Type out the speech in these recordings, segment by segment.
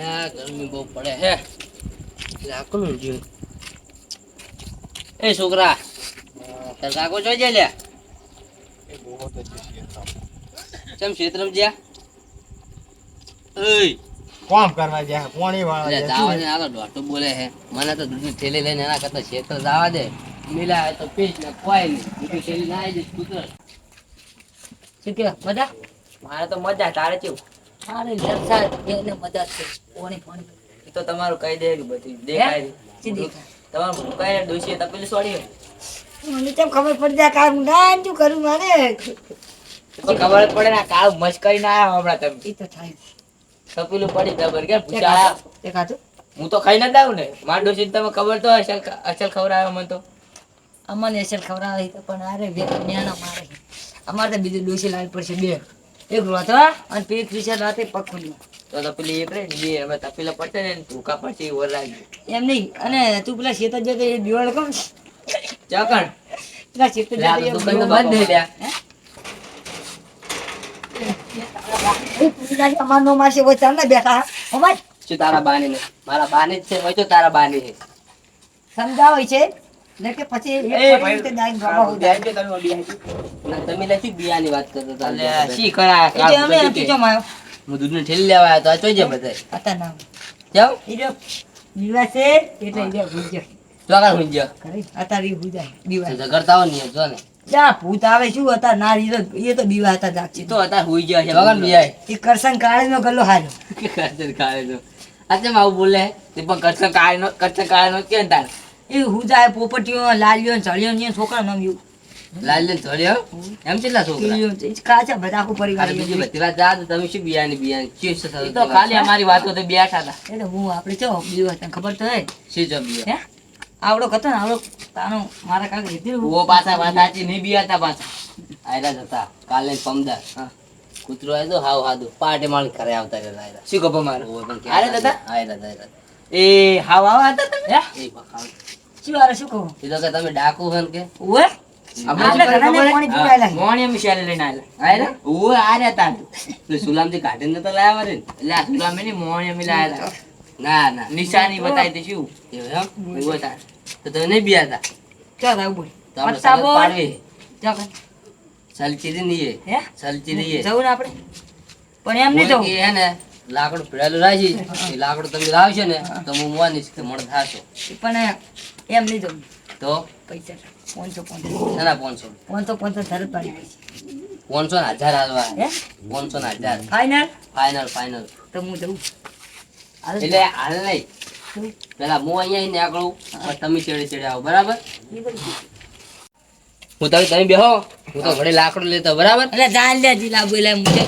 લ્યા ગરમી બહુ પડે હે. લાકડું જ્યું એ છોકરા તાર કાકો જોઈ જાય ચમ ક્ષેત્ર જ્યાં? ઓય કોમ કરવા જાય? પોણી વાળા જાવા દે આલો દોઢું બોલે હે. મને તો દૂધની થેલી લઈને એના કરતા ક્ષેત્ર જવા દે. મિલા તો પીસ ને કોઈ નહીં. દૂધની થેલી ના આવી જઈશ કૂતરો શું કે મજા? મારે તો મજા તારે કેવું? અરે લસા એને મજા છે પોણી પોણી એ તો તમારું કહી દે કે બધી દેખાય છે. તમારું કઈ દોષી તપેલું સોડી મને કેમ ખબર પડી જાય કામ ના શું કરું મારે? ખબર પડે ને કામ કાળું કરી કરીને આયા હમણાં તમે. એ તો થાય. તપેલું પડી ખબર કે પૂછા. દેખાતું? હું તો ખાઈ નથી આવું ને. માર ડોસી તમે ખબર તો અસલ અસલ ખબર આવ્યો મને તો. અમને ખબર આવી તો પણ અરે બે ન્યાણા મારે અમારે તો બીજું ડોસી લાવી પડશે બે. એક રોતો અને પેલી ત્રીસે રાતે પકડી તો તો પેલી એક રે બે હવે તપેલા પડશે ને ટૂંકા પડશે એ ઓર એમ નહીં અને તું પેલા શેતર જતો એ દિવાળ કમ ચાકણ પેલા શેતર લે જતો દુકાન તો બંધ માસે ચાલ બેઠા અમાર શું તારા બાની? ને મારા બાની જ છે હોય તો તારા બાની છે. સમજાવે છે? કે પછી એ પડી રીતે દાઈને બાબા ભાઈ હોય. બેન તમે ઓડી ના તમે નથી બિયાની વાત કરતા હતા અલ્યા શી કરા એ અમે તું ચમ આવ્યો હું દૂધની થેલી લેવા આવ્યો તો આ બધા હતા ના જાઓ. એ દિવસે એટલે એ ભૂજ્યો તો આગળ હું ગયો ખરી અત્યારે દિવસ. ઝઘડતા હો નહીં જો ને. જા ભૂત આવે શું હતા ના ઈ એ તો બીવા હતા એ તો હતા હુઈ ગયા છે વગર બિયાય એ કરસન કાળે નો ગલ્લો હાર્યો કરસન કાળે નો આજે કેમ બોલે? તે પણ કરશન કાળ નો કરશન કાળ નો કેમ તાર? એ હુજાય પોપટીઓ લાલ્યો ને ને છોકરા નામ યુ લાલ્યો ને એમ કેટલા છોકરા? કાચા બધા આખું પરિવાર બીજી બધી વાત જા તમે શું બિયાની બિયાની ચીજ છે તો ખાલી અમારી વાત તો બેઠા હતા. એટલે હું આપણે ચો બીજું તને ખબર તો હે શી જો બિયા હે? આવડો કતો ને આવડો તાનો મારા કાકા લીધી ઓ પાછા વાત સાચી નહીં બિયાતા પાછા. આયરા જતા કાલે પમદાર હા. કૂતરો આવ્યો હાવ હાદુ. પાટે માળ ઘરે આવતા આયરા. શું કપો મારો? અરે દાદા આયરા દાદા? એ હાવ આવા હતા તમે? હે? એ બખાવ. શું શું કહું? કીધો કે તમે ડાકુ હન કે? ઓએ આપણે આપણે શું ઘણાને ખબર પાણી હે? મોણી અમે લઈને આયેલા. આયેલા ઓ આ રહ્યા તા. એટલે સુલામથી કાઢીને નતા લાયા મારે એટલે આ સુલા મેની મોણી અમે લાયા ના ના. નિશાની બતાવી દે શું એમ? થા. તો. તમે નહીં બિયાતા ચાલ આવું બોલ. તો. પાડવી. સલચી હે? સલચી જવું આપણે? પણ એમ નહીં જવું. એ ને લાકડું પીળેલું રાખી એ લાકડું તમે લાવશો ને તો હું મોનીશ કે મણ થાશો. પણ એમ નહીં જવું. તો? પૈસા પાંચસો પાંચસો ના પાંચસો પાંચસો પાંચસો તરત પાડી પાંચસો ને હજાર હાલવા. પાંચસો ને હજાર. ફાઈનલ ફાઈનલ ફાઈનલ તો હું જવું એટલે હાલ નહીં. પેલા હું અહીંયા નીકળું તમે ચેડે ચેડે આવો બરાબર? હું તમે તમે બેહો. હું તો ઘડી લાકડું લેતો બરાબર. એટલે જાણ લે જીલા બોલે મુજે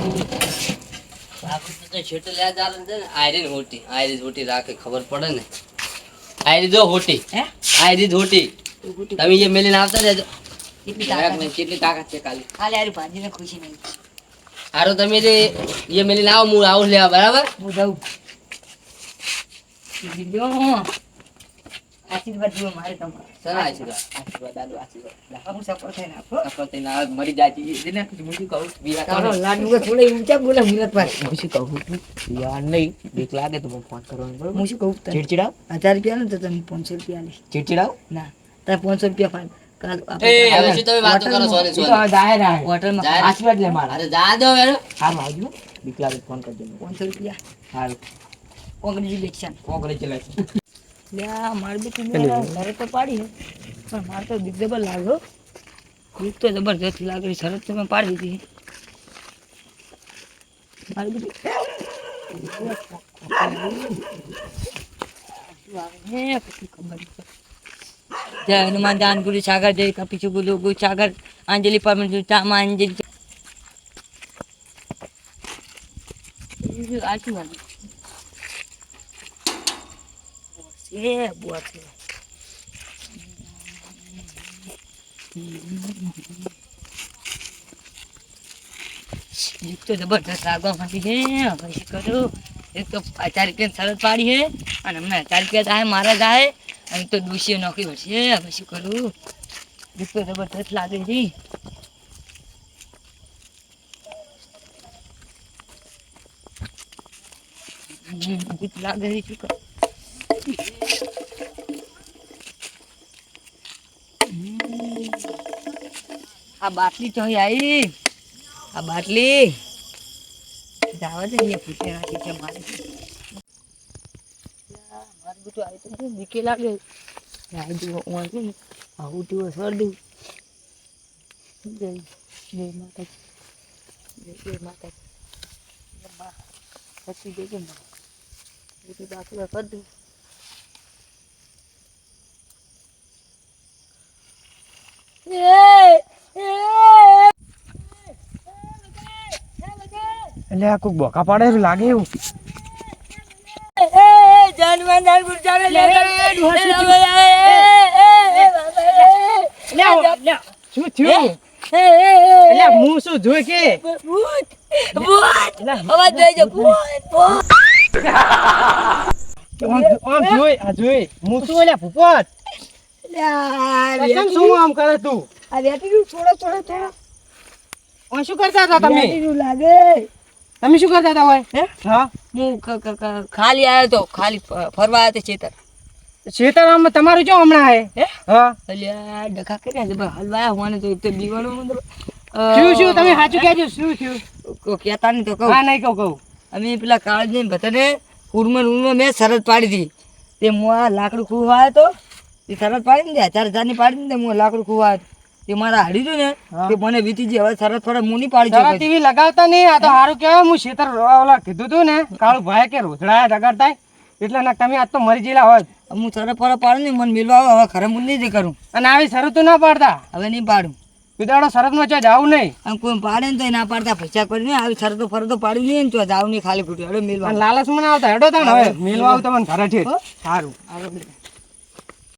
લાકડું તો છેટે લે ચાલે છે ને આયરી હોટી આયરી હોટી રાખે ખબર પડે ને આયરી જો હોટી હે આયરી હોટી તમે જે મેલીને આવતા રહેજો કેટલી જરાક તાકાત નહીં, કેટલી તાકાત છે ખાલી ખાલી હારી ભાંજીને ખુશી નહીં હારું તમે જે એ મેલીને આવો હું આવું લેવા બરાબર હું જઉં બીજો હું આશીર્વાદ જો મારે તમારે સના આશીર્વાદ આશીર્વાદ આલો, આશીર્વાદ. હું સપોર્ટ થઈને આપો આપણે તો ના મરી જાય છે. એને હું શું કહું? બીરા કરો લાડુ થોડે ઊંચા બોલે મિલત ભાઈ હું શું કહું યાર નહીં. બીક લાગે તો મને ફોન કરવાનો, બરોબર? હું શું કહું તને ચીડચીડાવ? હજાર રૂપિયા ને તો તમે પાંચસો રૂપિયા લે ચીડચીડાવ? ના તારે પાંચસો રૂપિયા ફાઈન સોરી સોરી. આશીર્વાદ લે મારા. અરે જા દો વેરો આવજો. બીક લાગે ફોન કરજો. પાંચસો રૂપિયા હારું. Congratulation Congratulations. લે આ માર બી શરત તો પાડી છે પણ માર તો બીક જબર લાગ્યો બીક તો જબરજસ્ત લાગે શરત તો મેં પાડી દીધી. મારી બી જય હનુમાન દાન ગુરુ સાગર જય કપિચુ ગુરુ ગુરુ સાગર અંજલિ પરમેશ્વર ચામા અંજલિ આશીર્વાદ છે છે એક તો જબરદસ્ત લાગવા માંડી છે શું કરું એક તો ચાર રૂપિયા શરત પાડી છે અને અમને ચાર રૂપિયા થાય મારા જાય અને તો દુષ્ય નોકરી પડશે હવે શું કરું એક જબરદસ્ત લાગે છે લાગે છે શું. આ બાટલી ચોઈ આવી. આ બાટલી. જાવા દે, અહીંયા પૂછે રાખી છે મારે. મારું બેટું આવી તો બીકે લાગે. આવી જુઓ હું આવી ને આવું ટીવો શરદી જય જય માતાજી. જય જય માતાજી. પછી જઈએ બીજું દાખલા કરી એટલે આ કોક બોકા પાડે એવું લાગે એવું? શું થયું? એટલે હું શું જોઈ કે? જોઈ આ જોઈ. હું શું એટલે ભૂપત શું આમ કરે તું? આ વેટીનું થોડો થોડો થોડો. આ શું કરતા હતા તમે? વેટીનું લાગે. તમે શું કરતા હતા હોય હે? હા? હું ક- ક- ક- ખાલી આવ્યો તો ખાલી ફરવા આવ્યો તો ચેતર. આમ તમારું જો હમણાં હે? હે? હા. અલ્યા ડખા કર્યા છે હલવાયા હોવાને તો તો શું શું? તમે સાચું કહેજો શું થયું? કહેતા નહીં તો કહું. હા નહીં કહું કહું. અમે પેલા કાળજી બધાને ઉર્મન ઉર્મન મેં શરત પાડી હતી. તે હું આ લાકડું ખૂવા આવ્યો તો તે શરત પાડી ને હજારની પાડી ને હું લાકડું ખુવા તે મારા હાડી હતું ને. તે મને વીતી જે હવે શરત થોડા હું નહીં પાડી શકું ટીવી લગાવતા નહીં આ તો સારું કહેવાય. હું શેતર ઓલા કીધું તું ને કાળું ભાઈ કે રોજડા રગડતા એટલે ના તમે આજ તો મરી ગયેલા હોત. હું શરત પર પાડું ને મને મિલવા આવે. હવે ખરે હું નહીં કરું. અને આવી શરતો ના પાડતા. હવે નહીં પાડું. કીધાડો શરતમાં ચો જાવું નહીં. આમ કોઈ પાડે ને તો ના પાડતા પૈસા કરીને આવી શરતો ફરતો પાડી નહીં ને તો જાવ નહીં ખાલી ફૂટ્યું હવે મિલવા. લાલચ મને આવતા. હેડો તા હવે મિલવા આવું તમને ઘરે છે સારું.